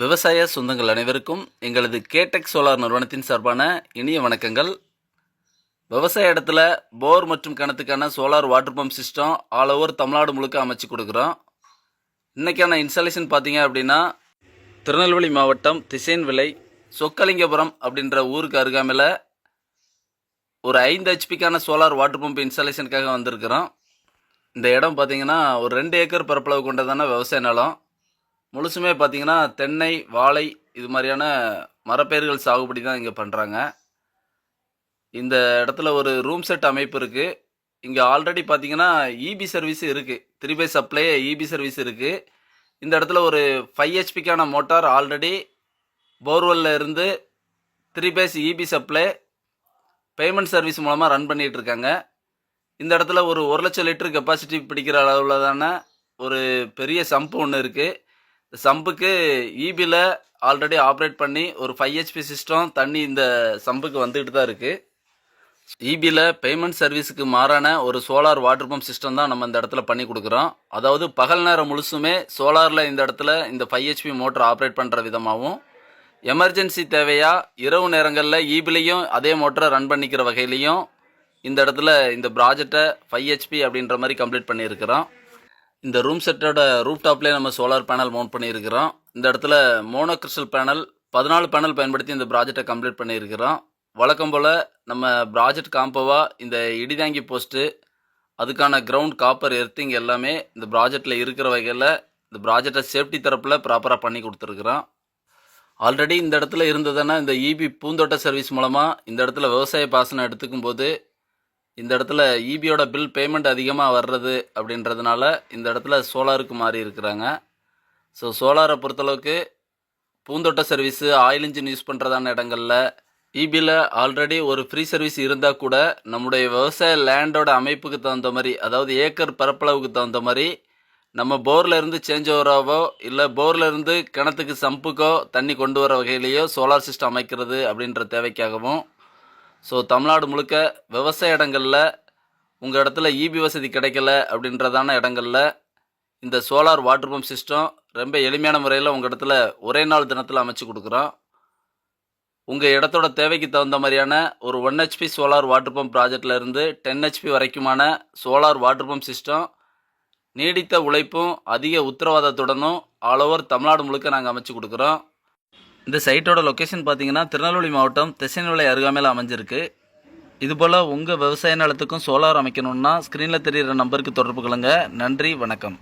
விவசாய சொந்தங்கள் அனைவருக்கும் எங்களது கேடெக் சோலார் நிறுவனத்தின் சார்பான இனிய வணக்கங்கள். விவசாய இடத்துல போர் மற்றும் கிணத்துக்கான solar water pump system all over Tamil Nadu முழுக்க அமைச்சு கொடுக்குறோம். இன்றைக்கான இன்ஸ்டாலேஷன் பார்த்தீங்க அப்படின்னா திருநெல்வேலி மாவட்டம் திசைன்விலை சொக்கலிங்கபுரம் அப்படின்ற ஊருக்கு அருகாமையில் ஒரு ஐந்து ஹெச்பிக்கான சோலார் வாட்டர் பம்ப் இன்ஸ்டாலேஷனுக்காக வந்திருக்கிறோம். இந்த இடம் பார்த்தீங்கன்னா ஒரு ரெண்டு ஏக்கர் பரப்பளவு கொண்டதான விவசாய நிலம். முழுசுமே பார்த்தீங்கன்னா தென்னை வாழை இது மாதிரியான மரப்பயிர்கள் சாகுபடி தான் இங்கே பண்ணுறாங்க இந்த இடத்துல ஒரு ரூம் செட் அமைப்பு இருக்குது இங்கே ஆல்ரெடி பார்த்தீங்கன்னா இபி சர்வீஸ் இருக்குது த்ரீ பை சப்ளை இபி சர்வீஸ் இருக்குது இந்த இடத்துல ஒரு ஃபைவ் ஹெச்பிக்கான மோட்டார் ஆல்ரெடி போர்வெல்ல இருந்து three phase EB supply payment service மூலமாக ரன் பண்ணிகிட்டு இருக்காங்க. இந்த இடத்துல ஒரு ஒரு லட்சம் லிட்டர் கெப்பாசிட்டி பிடிக்கிற அளவுலதான ஒரு பெரிய சம்பு ஒன்று இருக்குது சம்புக்கு ஈபியில் ஆல்ரெடி ஆப்ரேட் பண்ணி ஒரு ஃபைவ் ஹெச்பி சிஸ்டம் தண்ணி இந்த சம்புக்கு வந்துக்கிட்டு தான் இருக்குது ஈபியில் பேமெண்ட் சர்வீஸுக்கு மாறான ஒரு சோலார் வாட்டர் பம்ப் சிஸ்டம் தான் நம்ம இந்த இடத்துல பண்ணி கொடுக்குறோம். அதாவது பகல் நேரம் முழுசுமே சோலாரில் இந்த இடத்துல இந்த ஃபைவ் ஹெச்பி மோட்டர் ஆப்ரேட் பண்ணுற விதமாகவும் எமர்ஜென்சி தேவையாக இரவு நேரங்களில் ஈபிலையும் அதே மோட்டரை ரன் பண்ணிக்கிற வகையிலையும் இந்த இடத்துல இந்த ப்ராஜெக்டை ஃபைவ் ஹெச்பி அப்படின்ற மாதிரி கம்ப்ளீட் பண்ணியிருக்கிறோம். இந்த ரூம் செட்டோட ரூப் டாப்லேயே நம்ம சோலார் பேனல் மவுண்ட் பண்ணியிருக்கிறோம். இந்த இடத்துல மோனோ கிறிஸ்டல் பேனல் பதினாலு பேனல் பயன்படுத்தி இந்த ப்ராஜெக்டை கம்ப்ளீட் பண்ணியிருக்கிறோம். வழக்கம் போல் நம்ம ப்ராஜெக்ட் காம்போவாக இந்த இடிதாங்கி போஸ்ட்டு அதுக்கான கிரவுண்ட் காப்பர் எர்த்திங் எல்லாமே இந்த ப்ராஜெக்டில் இருக்கிற வகையில் இந்த ப்ராஜெக்டை சேஃப்டி தரப்பில் ப்ராப்பராக பண்ணி கொடுத்துருக்குறோம். ஆல்ரெடி இந்த இடத்துல இருந்ததுன்னா இந்த இபி பூந்தோட்ட சர்வீஸ் மூலமாக இந்த இடத்துல விவசாய பாசனம் எடுத்துக்கும் போது இந்த இடத்துல இபியோட பில் பேமெண்ட் அதிகமாக வர்றது அப்படின்றதுனால இந்த இடத்துல சோலாருக்கு மாறி இருக்கிறாங்க. ஸோ சோலாரை பொறுத்தளவுக்கு பூந்தோட்ட சர்வீஸு ஆயில் இன்ஜின் யூஸ் பண்ணுறதான இடங்களில் இபியில் ஆல்ரெடி ஒரு ஃப்ரீ சர்வீஸ் இருந்தால் கூட நம்முடைய விவசாய லேண்டோட அமைப்புக்கு தகுந்த மாதிரி அதாவது ஏக்கர் பரப்பளவுக்கு தகுந்த மாதிரி நம்ம போரில் இருந்து சேஞ்ச் ஓவராகவோ இல்லை போரில் இருந்து கிணத்துக்கு சம்புக்கோ தண்ணி கொண்டு வர வகையிலேயோ சோலார் சிஸ்டம் அமைக்கிறது அப்படின்ற தேவைக்காகவும் ஸோ தமிழ்நாடு முழுக்க விவசாய இடங்களில் உங்கள் இடத்துல இபி வசதி கிடைக்கல அப்படின்றதான இடங்களில் இந்த சோலார் வாட்டர் பம்ப் சிஸ்டம் ரொம்ப எளிமையான முறையில் உங்கள் இடத்துல ஒரே நாள் தினத்தில் அமைச்சு கொடுக்குறோம். உங்கள் இடத்தோட தேவைக்கு தகுந்த மாதிரியான ஒரு one HP solar water pump ப்ராஜெக்ட்லேருந்து ten HP வரைக்குமான சோலார் வாட்டர் பம்ப் சிஸ்டம் நீடித்த உழைப்பும் அதிக உத்தரவாதத்துடனும் ஆல் ஓவர் தமிழ்நாடு முழுக்க நாங்கள் அமைச்சு கொடுக்குறோம். இந்த சைட்டோட லொக்கேஷன் பார்த்தீங்கன்னா திருநெல்வேலி மாவட்டம் திசைநிலை அருகாமையில் அமைஞ்சிருக்கு. இதுபோல் உங்கள் விவசாய நிலத்துக்கும் சோலார் அமைக்கணுன்னா ஸ்க்ரீனில் தெரிகிற நம்பருக்கு தொடர்பு கொள்ளுங்கள் நன்றி வணக்கம்.